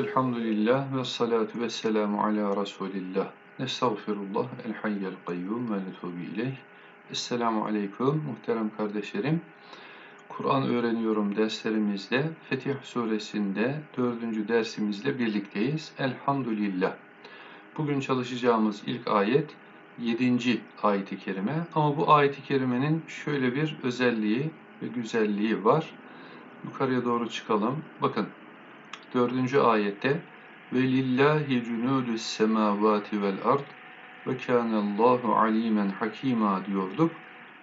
Velhamdülillah ve salatu ve selamu ala Resulillah. Estağfirullah, el hayyel kayyum ve netubu ileyh. Esselamu aleyküm muhterem kardeşlerim. Kur'an öğreniyorum derslerimizde Fetih suresinde dördüncü dersimizle birlikteyiz. Elhamdülillah. Bugün çalışacağımız ilk ayet yedinci ayeti kerime. Ama bu ayeti kerimenin şöyle bir özelliği ve güzelliği var. Yukarıya doğru çıkalım. Bakın 4. ayette ve lillahi cunudü semavati vel ard ve kânellâhu alîmen hakîmâ diyorduk.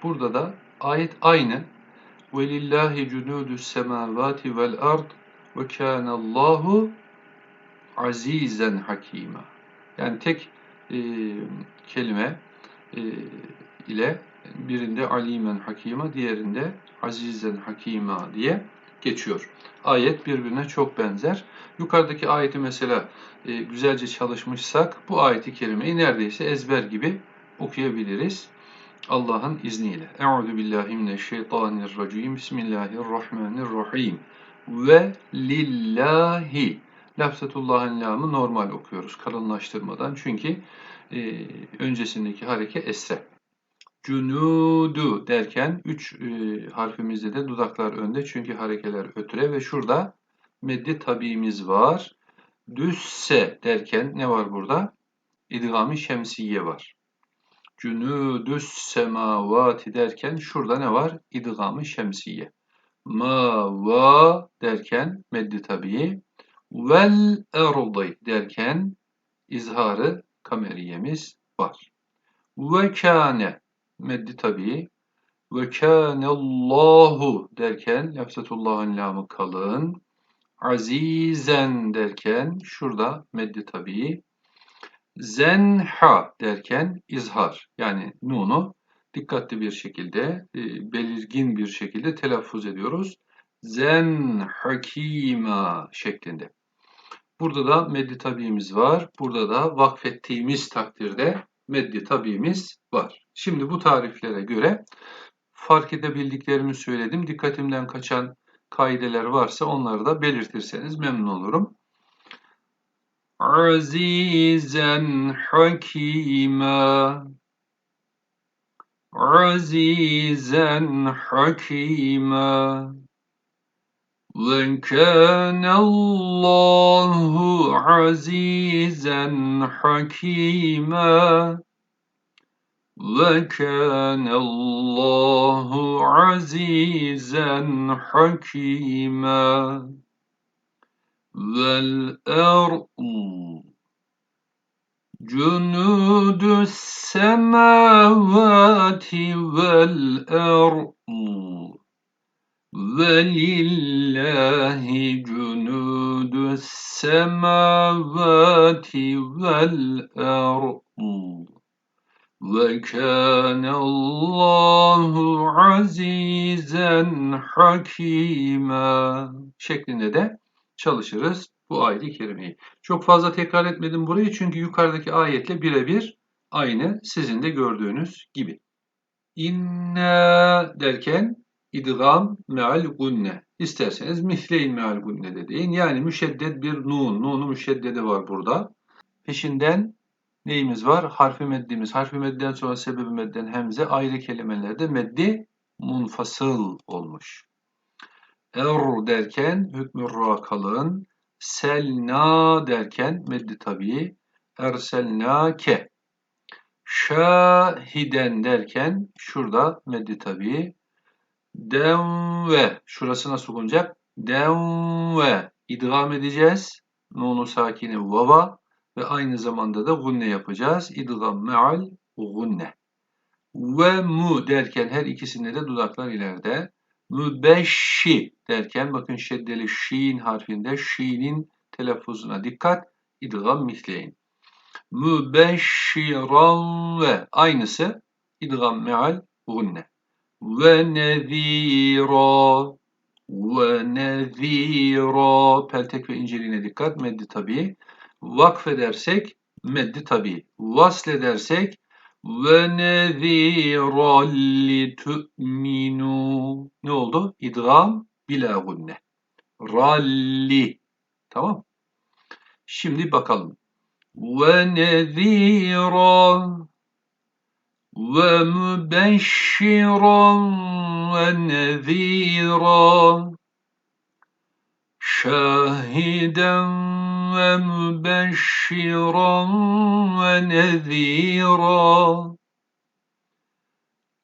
Burada da ayet aynı. Ve lillahi cunudü semavati vel ard ve kânellâhu azizen hakîmâ. Yani tek e, kelime e, ile birinde alimen hakîmâ, diğerinde azizen hakîmâ diye geçiyor. Ayet birbirine çok benzer. Yukarıdaki ayeti mesela e, güzelce çalışmışsak bu ayeti kerimeyi neredeyse ezber gibi okuyabiliriz. Allah'ın izniyle. Euzu billahi mineşşeytanirracim. Bismillahirrahmanirrahim. Ve lillahi. Lafzatullah'ın lamı normal okuyoruz kalınlaştırmadan. Çünkü e, öncesindeki hareke esre. Cunudu derken üç e, harfimizde de dudaklar önde çünkü harekeler ötüre ve şurada meddi tabiimiz var. Düsse derken ne var burada? İdgami şemsiye var. Cunudus semavati derken şurada ne var? İdgami şemsiye. Ma va derken meddi tabii. Vel erdi derken izharı kameriyemiz var. Ve kâne meddi tabii. Ve kânellâhu derken lafzatullahın lamı kalın. Azizen derken şurada meddi tabii. Zenha derken izhar yani nunu dikkatli bir şekilde, e, belirgin bir şekilde telaffuz ediyoruz. Zen hakima şeklinde. Burada da meddi tabiimiz var. Burada da vakfettiğimiz takdirde meddi tabiimiz var. Şimdi bu tariflere göre fark edebildiklerimi söyledim. Dikkatimden kaçan kaideler varsa onları da belirtirseniz memnun olurum. Azizen hakima Azizen hakima وَكَانَ اللّٰهُ عَز۪يزًا حَك۪يمًا. وَكَانَ اللّٰهُ عَز۪يزًا حَك۪يمًا. وَالْأَرْضُ جُنُودُ السَّمَاوَاتِ وَالْأَرْضُ Velillahi cunudus semavati vel ardu. Ve kânallâhu azizen hakîmâ şeklinde de çalışırız bu ayet-i kerimeyi. Çok fazla tekrar etmedim burayı çünkü yukarıdaki ayetle birebir aynı sizin de gördüğünüz gibi. İnna derken idgam meal gunne. İsterseniz mihleyn meal gunne de deyin. Yani müşeddet bir nun. Nunu müşeddedi var burada. Peşinden neyimiz var? Harfi meddimiz. Harfi meddiden sonra sebebi medden hemze ayrı kelimelerde meddi munfasıl olmuş. Er derken hükmü ra kalın. Selna derken meddi tabi. Erselnake. Şahiden derken şurada meddi tabi. Devve. Şurası nasıl okunacak? Devve. İdgam edeceğiz. Nunu sakini vava ve aynı zamanda da gunne yapacağız. İdgam meal gunne. Ve mu derken her ikisinde de dudaklar ileride. Mübeşşi derken bakın şeddeli şiin harfinde şiinin telaffuzuna dikkat. İdgam misleyin. Mübeşşiran ve aynısı idgam meal gunne ve nezira ve nezira peltek ve inceliğine dikkat meddi tabi. Vakfedersek meddi tabi. Vasledersek ve nezira li tu'minu ne oldu? İdgam bila gunne ralli tamam. Şimdi bakalım. Ve nezira ومبشرا ونذيرا شاهدا ومبشرا ونذيرا.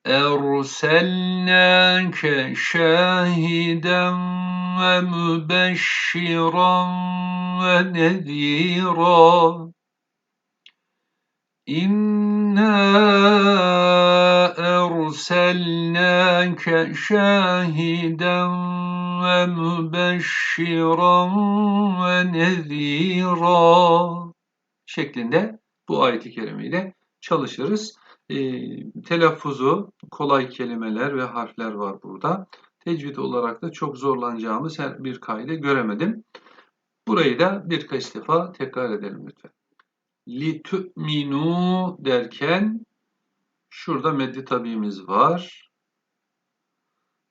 أرسلناك شاهدا ومبشرا ونذيرا. İnna erselnâke şahiden ve mübeşşiran ve nezîrâ şeklinde bu ayet-i kerimeyle çalışırız. E, telaffuzu kolay kelimeler ve harfler var burada. Tecvid olarak da çok zorlanacağımız her bir kaide göremedim. Burayı da birkaç defa tekrar edelim lütfen. Li tu'minu derken şurada meddi tabiimiz var.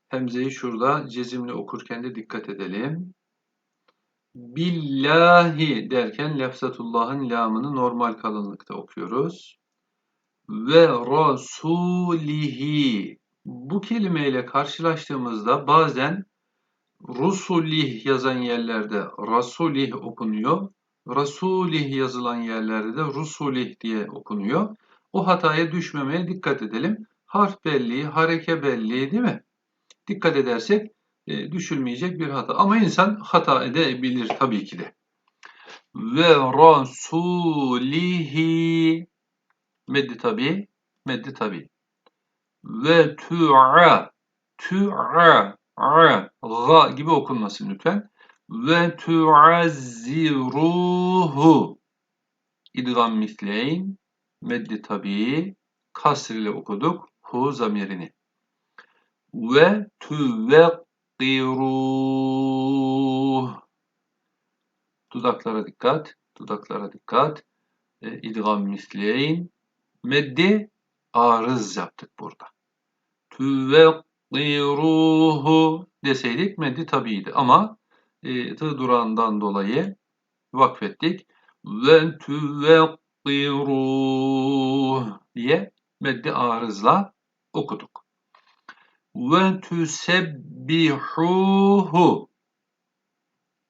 Hemzeyi şurada cezimli okurken de dikkat edelim. Billahi derken lefzatullah'ın lamını normal kalınlıkta okuyoruz ve rasulihi bu kelimeyle karşılaştığımızda bazen rusulih yazan yerlerde rasulih okunuyor. Rasulih yazılan yerlerde de rusulih diye okunuyor. O hataya düşmemeye dikkat edelim. Harf belli, hareke belli değil mi? Dikkat edersek e, düşülmeyecek bir hata. Ama insan hata edebilir tabii ki de. Ve rasulihi Meddi tabi, meddi tabi. Ve tu'a, tu'a, a, gibi okunmasın lütfen. Ve tu'azziruhu. İdgam misleyn, meddi tabi, kasr ile okuduk hu zamirini. Ve tuvekkiruh. Dudaklara dikkat, dudaklara dikkat. E, idgam misleyn, Meddi arız yaptık burada. Tüvekkiruhu deseydik meddi tabiydi ama e, durağından dolayı vakfettik. Ve tüvekkiruh diye meddi arızla okuduk. Ve tüsebbihuhu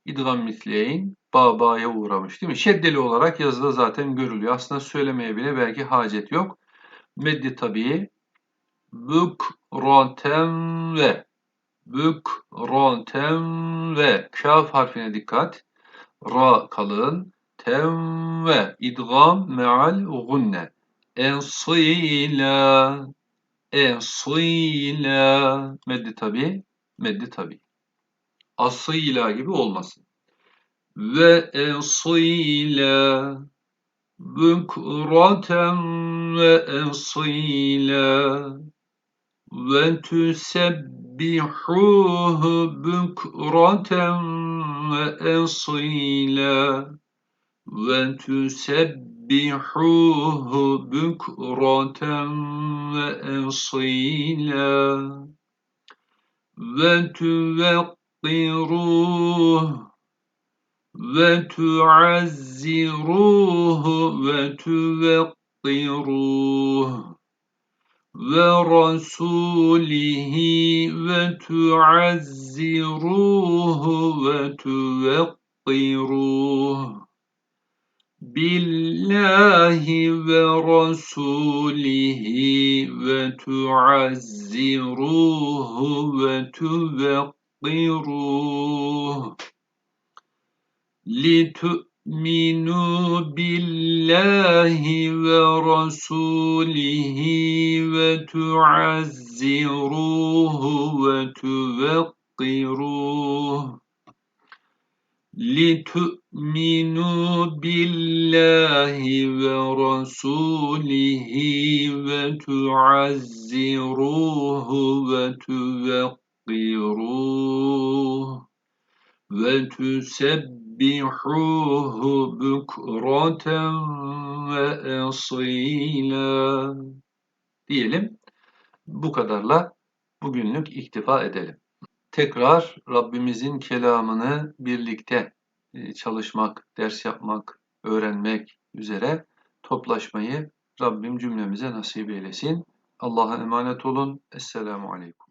İdgam misleyin babaya uğramış değil mi? Şeddeli olarak yazıda zaten görülüyor. Aslında söylemeye bile belki hacet yok. Meddi tabii. Bükraten ve bükraten ve kaf harfine dikkat. Ra kalın. Tem ve idgam meal gunne. Ensila ensila meddi tabi meddi tabi asıyla gibi olmasın ve esile bükraten ve esile وتسبحوه بكرة وأصيلا. وتسبحوه بكرة وأصيلا. وتوقروه وتعزروه وتوقروه. ورسوله وتعزروه وتوقروه بالله ورسوله وتعزروه وتوقروه لتؤمنوا بالله ورسوله وتعزروه وتوقروه لتؤمنوا بالله ورسوله وتعزروه وتوقروه وتسبحوه سبحوه بكرة وأصيلا diyelim. Bu kadarla bugünlük iktifa edelim. Tekrar Rabbimizin kelamını birlikte e, çalışmak, ders yapmak, öğrenmek üzere toplaşmayı Rabbim cümlemize nasip eylesin. Allah'a emanet olun. Esselamu Aleyküm.